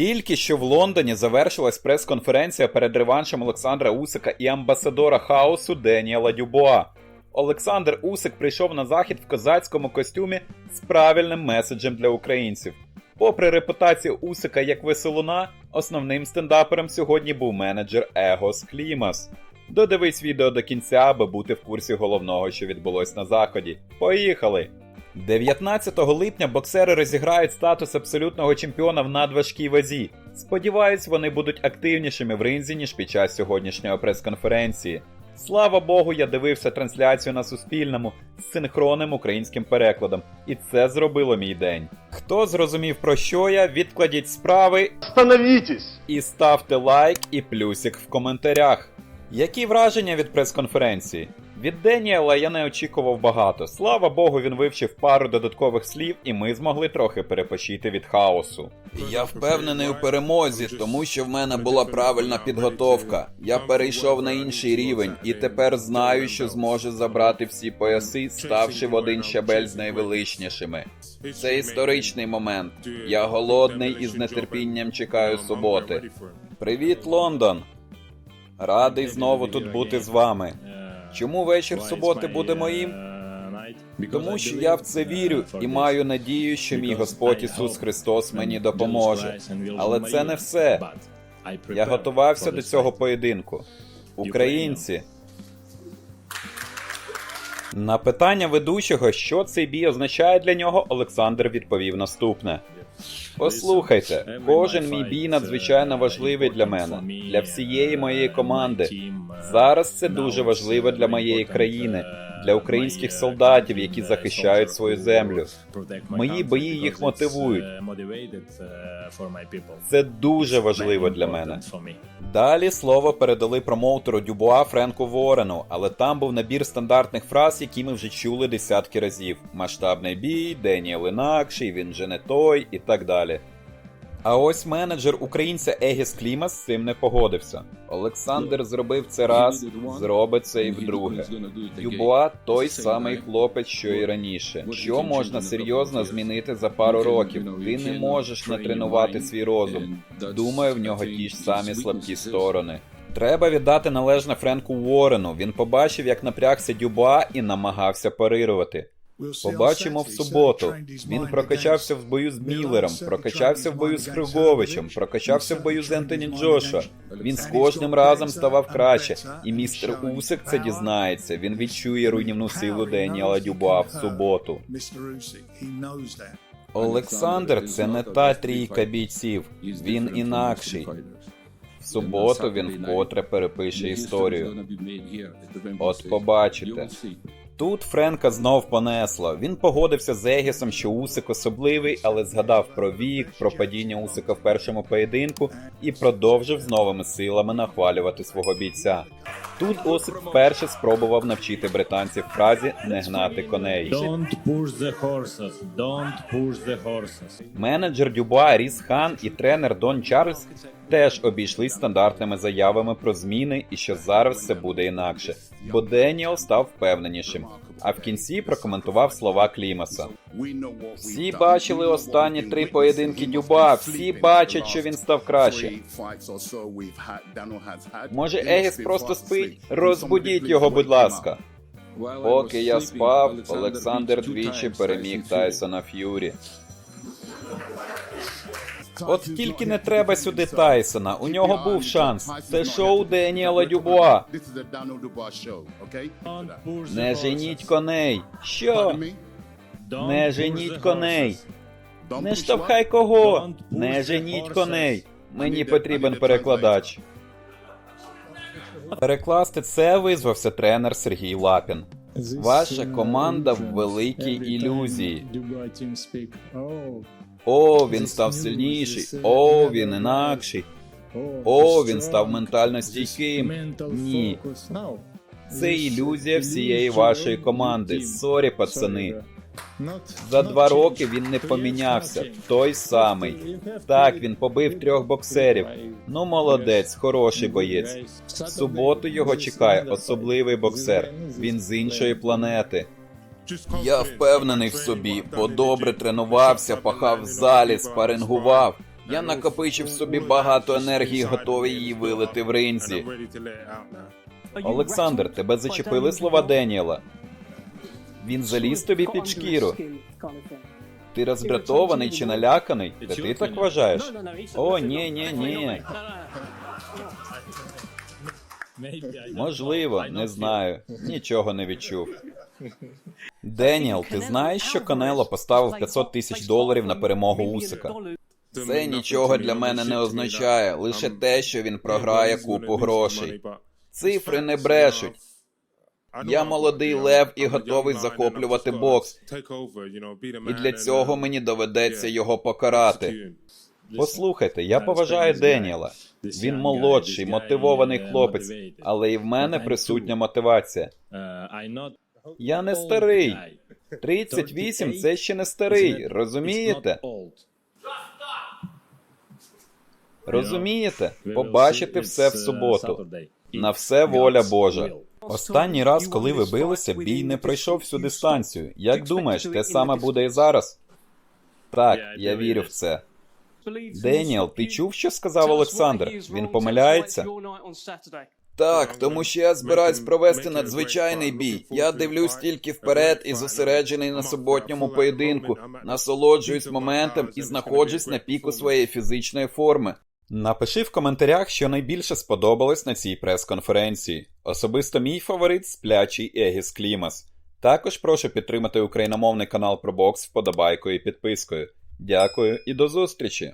Тільки що в Лондоні завершилась прес-конференція перед реваншем Олександра Усика і амбасадора хаосу Деніела Дюбуа. Олександр Усик прийшов на захід в козацькому костюмі з правильним меседжем для українців. Попри репутацію Усика як веселуна, основним стендапером сьогодні був менеджер Егос Клімас. Додивись відео до кінця, аби бути в курсі головного, що відбулось на заході. Поїхали! 19 липня боксери розіграють статус абсолютного чемпіона в надважкій вазі. Сподіваюсь, вони будуть активнішими в ринзі, ніж під час сьогоднішньої прес-конференції. Слава Богу, я дивився трансляцію на Суспільному з синхронним українським перекладом, і це зробило мій день. Хто зрозумів про що я, відкладіть справи Остановитесь! і ставте лайк і плюсик в коментарях. Які враження від прес-конференції? Від Деніела я не очікував багато. Слава Богу, він вивчив пару додаткових слів, і ми змогли трохи перепочити від хаосу. Я впевнений у перемозі, тому що в мене була правильна підготовка. Я перейшов на інший рівень і тепер знаю, що зможу забрати всі пояси, ставши в один щабель з найвеличнішими. Це історичний момент. Я голодний і з нетерпінням чекаю суботи. Привіт, Лондон! Радий знову тут бути з вами. Чому вечір суботи буде моїм? Тому що я в це вірю і маю надію, що мій Господь Ісус Христос мені допоможе. Але це не все. Я готувався до цього поєдинку. Українці. На питання ведучого, що цей бій означає для нього, Олександр відповів наступне: Послухайте, кожен мій бій надзвичайно важливий для мене, для всієї моєї команди. Зараз це дуже важливо для моєї країни, для українських солдатів, які захищають свою землю. Мої бої їх мотивують. Це дуже важливо для мене. Далі слово передали промоутеру Дюбуа Френку Ворену, але там був набір стандартних фраз, які ми вже чули десятки разів: масштабний бій, Деніел інакший, він же не той і так далі. А ось менеджер українця Егіс Клімас з цим не погодився. Олександр зробив це раз, зробить це і вдруге. Дюбуа той самий хлопець, що і раніше. Що можна серйозно змінити за пару років? Ти не можеш натренувати свій розум. Думаю, в нього ті ж самі слабкі сторони. Треба віддати належне Френку Уорену. Він побачив, як напрягся Дюбуа і намагався парирувати. Побачимо в суботу. Він прокачався в бою з Міллером, прокачався в бою з Хриговичем, прокачався в бою з Ентоні Джошуа. Він з кожним разом ставав краще, і містер Усик це дізнається. Він відчує руйнівну силу Деніела Дюбуа в суботу. Олександр це не та трійка бійців. Він інакший. В суботу він вкотре перепише історію. От побачите. Тут Френка знов понесло. Він погодився з Егісом, що Усик особливий, але згадав про вік, про падіння Усика в першому поєдинку і продовжив з новими силами нахвалювати свого бійця. Тут Осип вперше спробував навчити британців фразі не гнати коней. Don't push the horses. Don't push the horses. Менеджер Дюба Ріс Хан і тренер Дон Чарльз теж обійшлись стандартними заявами про зміни і що зараз все буде інакше, бо Деніел став впевненішим. А в кінці прокоментував слова Клімаса. Всі бачили останні три поєдинки Дюба. Всі бачать, що він став краще. Може, Егіс просто спить? Розбудіть його, будь ласка. Поки я спав, Олександр двічі переміг Тайсона Ф'юрі. От тільки не треба сюди Тайсона. У нього був шанс. Це шоу Деніела Дюбуа. Не женіть коней. Що? Не женіть коней. Не штовхай кого. Не женіть коней. Мені потрібен перекладач. Перекласти це визвався тренер Сергій Лапін. Ваша команда в великій ілюзії. О, він став сильніший. О, він інакший. О, він став ментально стійким. Ні. Це ілюзія всієї вашої команди. Сорі, пацани. За два роки він не помінявся. Той самий. Так, він побив трьох боксерів. Ну, молодець, хороший боєць. В суботу його чекає особливий боксер. Він з іншої планети. Я впевнений в собі, бо добре тренувався, пахав в залі, спарингував. Я накопичив собі багато енергії, готовий її вилити в ринзі. Олександр, тебе зачепили слова Деніела. Він заліз тобі під шкіру. Ти роздратований чи наляканий? Та ти так вважаєш? О, ні, ні, ні. Можливо, не знаю. Нічого не відчув. Деніел, ти знаєш, що Канело поставив 500 тисяч доларів на перемогу Усика? Це нічого для мене не означає, лише те, що він програє купу грошей. Цифри не брешуть. Я молодий лев і готовий захоплювати бокс. І для цього мені доведеться його покарати. Послухайте, я поважаю Деніела. Він молодший, мотивований хлопець, але і в мене присутня мотивація. Я не старий. 38 це ще не старий, розумієте? Розумієте? Побачите все в суботу. На все воля Божа. Останній раз, коли ви билися, бій не пройшов всю дистанцію. Як думаєш, те саме буде і зараз? Так, я вірю в це. Деніел, ти чув, що сказав Олександр? Він помиляється? Так, тому що я збираюсь провести надзвичайний бій. Я дивлюсь тільки вперед і зосереджений на суботньому поєдинку, насолоджуюсь моментом і знаходжусь на піку своєї фізичної форми. Напиши в коментарях, що найбільше сподобалось на цій прес-конференції. Особисто мій фаворит сплячий Егіс Клімас. Також прошу підтримати україномовний канал про бокс вподобайкою і підпискою. Дякую і до зустрічі!